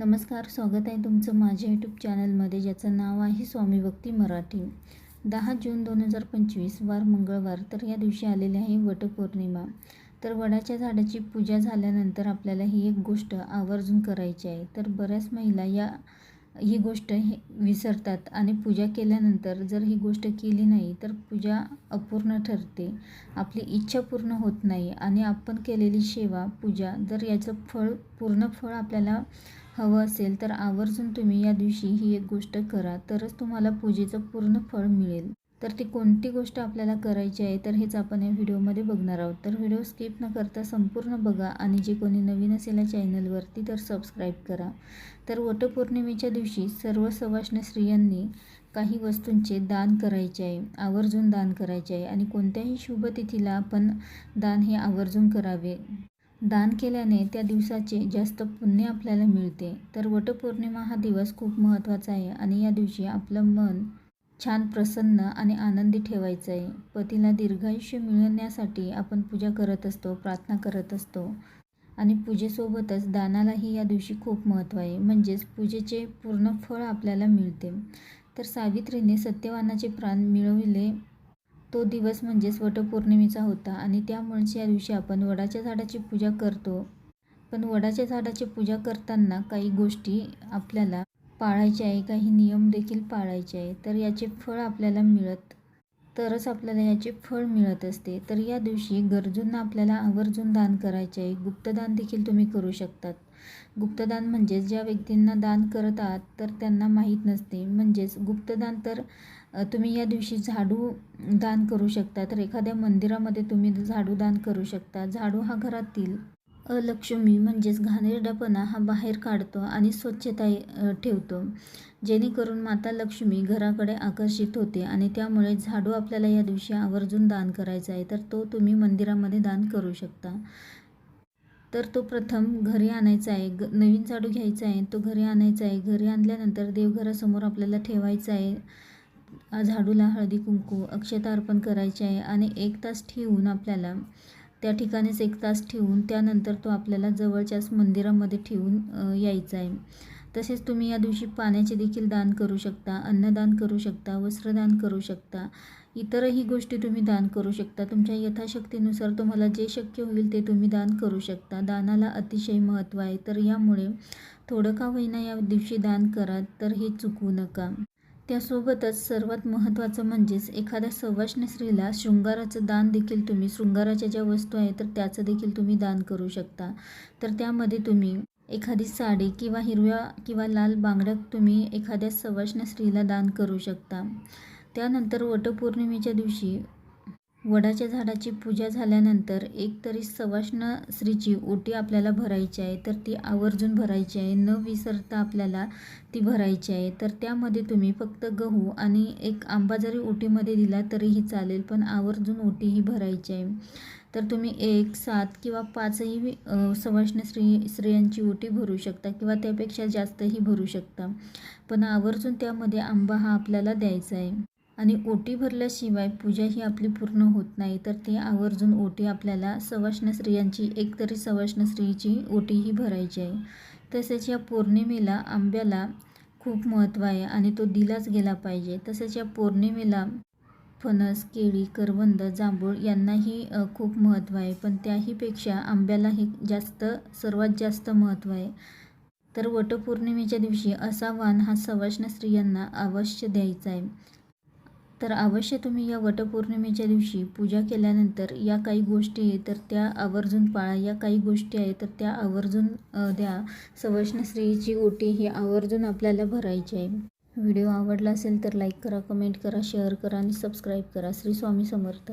नमस्कार स्वागत आहे तुमचं माझ्या यूट्यूब चॅनलमध्ये ज्याचं नाव आहे स्वामी भक्ती मराठी. दहा जून दोन हजार पंचवीस वार मंगळवार तर या दिवशी आलेली आहे वटपौर्णिमा. तर वडाच्या झाडाची पूजा झाल्यानंतर आपल्याला ही एक गोष्ट आवर्जून करायची आहे. तर बऱ्याच महिला या ही गोष्ट हे विसरतात आणि पूजा केल्यानंतर जर ही गोष्ट केली नाही तर पूजा अपूर्ण ठरते. आपली इच्छा पूर्ण होत नाही आणि आपण केलेली सेवा पूजा जर याचं फळ पूर्ण फळ आपल्याला हवं असेल तर आवर्जून तुम्ही या दिवशी ही एक गोष्ट करा तरच तुम्हाला पूजेचं पूर्ण फळ मिळेल. तर ती कोणती गोष्ट आपल्याला करायची आहे तर हेच आपण या व्हिडिओमध्ये बघणार आहोत. तर व्हिडिओ स्किप न करता संपूर्ण बघा आणि जे कोणी नवीन असेल या चॅनलवरती तर सबस्क्राईब करा. तर वटपौर्णिमेच्या दिवशी सर्व सवाष्ण स्त्रियांनी काही वस्तूंचे दान करायचे आहे आवर्जून दान करायचे आहे आणि कोणत्याही शुभतिथीला आपण दान हे आवर्जून करावे. दान केल्याने त्या दिवसाचे जास्त पुण्य आपल्याला मिळते. तर वटपौर्णिमा हा दिवस खूप महत्त्वाचा आहे आणि या दिवशी आपलं मन छान प्रसन्न आणि आनंदी ठेवायचं आहे पतीला दीर्घायुष्य मिळवण्यासाठी आपण पूजा करत असतो प्रार्थना करत असतो. आणि पूजेसोबतच दानालाही या दिवशी खूप महत्त्व आहे. म्हणजेच पूजेचे पूर्ण फळ आपल्याला मिळते. तर सावित्रीने सत्यवानाचे प्राण मिळविले. तो दिवस म्हणजेच वटपौर्णिमेचा होता आणि त्यामुळेच या दिवशी आपण वडाच्या झाडाची पूजा करतो. पण वडाच्या झाडाची पूजा करताना काही गोष्टी आपल्याला पाळायचे आहे काही नियम देखील पाळायचे आहे तर याचे फळ आपल्याला मिळत तरच आपल्याला याचे फळ मिळत असते. तर या दिवशी गरजूंना आपल्याला आवर्जून दान करायचे आहे. गुप्तदान देखील तुम्ही करू शकतात. गुप्तदान म्हणजेच ज्या व्यक्तींना दान करत आहात तर त्यांना माहीत नसते. म्हणजेच गुप्तदान तर तुम्ही या दिवशी झाडू दान करू शकता तर एखाद्या मंदिरामध्ये तुम्ही झाडू दान करू शकता. झाडू हा घरातील अलक्ष्मी म्हणजेच घाणेरडापणा हा बाहेर काढतो आणि स्वच्छता ठेवतो. जेणेकरून माता लक्ष्मी घराकडे आकर्षित होते आणि त्यामुळे झाडू आपल्याला या दिवशी आवर्जून दान करायचा आहे तर तो तुम्ही मंदिरामध्ये दान करू शकता. तर तो प्रथम घरी आणायचा आहे ग नवीन झाडू घ्यायचा आहे तो घरी आणायचा आहे. घरी आणल्यानंतर देवघरासमोर आपल्याला ठेवायचा आहे झाडूला हळदी कुंकू अक्षता अर्पण करायचे आहे आणि एक तास ठेवून आपल्याला त्या ठिकाणीच एक तास ठेवून त्यानंतर तो आपल्याला जवळच्याच मंदिरामध्ये ठेवून यायचा आहे. तसेच तुम्ही या दिवशी पाण्याचे देखील दान करू शकता अन्नदान करू शकता वस्त्रदान करू शकता. इतरही गोष्टी तुम्ही दान करू शकता. तुमच्या यथाशक्तीनुसार तुम्हाला जे शक्य होईल ते तुम्ही दान करू शकता. दानाला अतिशय महत्त्व आहे. तर यामुळे थोडं का होईना या दिवशी दान करा तर हे चुकू नका. त्यासोबतच सर्वात महत्त्वाचं म्हणजेच एखाद्या सवाष्ण स्त्रीला शृंगाराचं दान देखील तुम्ही शृंगाराच्या ज्या वस्तू आहेत तर त्याचं देखील तुम्ही दान करू शकता. तर त्यामध्ये तुम्ही एखादी साडी किंवा हिरव्या किंवा लाल बांगड्या तुम्ही एखाद्या सवाष्ण स्त्रीला दान करू शकता. त्यानंतर वटपौर्णिमेच्या दिवशी वडाच्या झाडाची पूजा झाल्यानंतर एक तरी सवाष्ण स्त्रीची ओटी आपल्याला भरायची आहे तर ती आवर्जून भरायची आहे. न विसरता आपल्याला ती भरायची आहे. तर त्यामध्ये तुम्ही फक्त गहू आणि एक आंबा जरी ओटीमध्ये दिला तरीही चालेल पण आवर्जून ओटी ही भरायची आहे. तर तुम्ही एक सात किंवा पाचही सवाष्ण स्त्री स्त्रियांची ओटी भरू शकता किंवा त्यापेक्षा जास्तही भरू शकता. पण आवर्जून त्यामध्ये आंबा हा आपल्याला द्यायचा आहे. आणि ओटी भरल्याशिवाय पूजा ही आपली पूर्ण होत नाही तर ते आवर्जून ओटी आपल्याला सवाष्ण स्त्रियांची एक तरी सवाष्ण स्त्रीची ओटी ही भरायची आहे. तसेच या पौर्णिमेला आंब्याला खूप महत्त्व आहे आणि तो दिलाच गेला पाहिजे. तसेच या पौर्णिमेला फणस केळी करवंद जांभूळ यांनाही खूप महत्त्व आहे. पण त्याहीपेक्षा आंब्याला हे जास्त सर्वात जास्त महत्त्व आहे. तर वटपौर्णिमेच्या दिवशी असा वाण हा सवाष्ण स्त्रियांना अवश्य द्यायचा आहे. तर अवश्य तुम्ही या वटपौर्णिमेच्या दिवशी पूजा केल्यानंतर या काही गोष्टी आहेत तर त्या आवर्जून पाळा. या काही गोष्टी आहेत तर त्या आवर्जून द्या. सवष्ण स्त्रीची ओटी ही आवर्जून आपल्याला भरायची आहे. व्हिडिओ आवडला असेल तर लाईक करा कमेंट करा शेअर करा आणि सबस्क्राईब करा. श्री स्वामी समर्थ.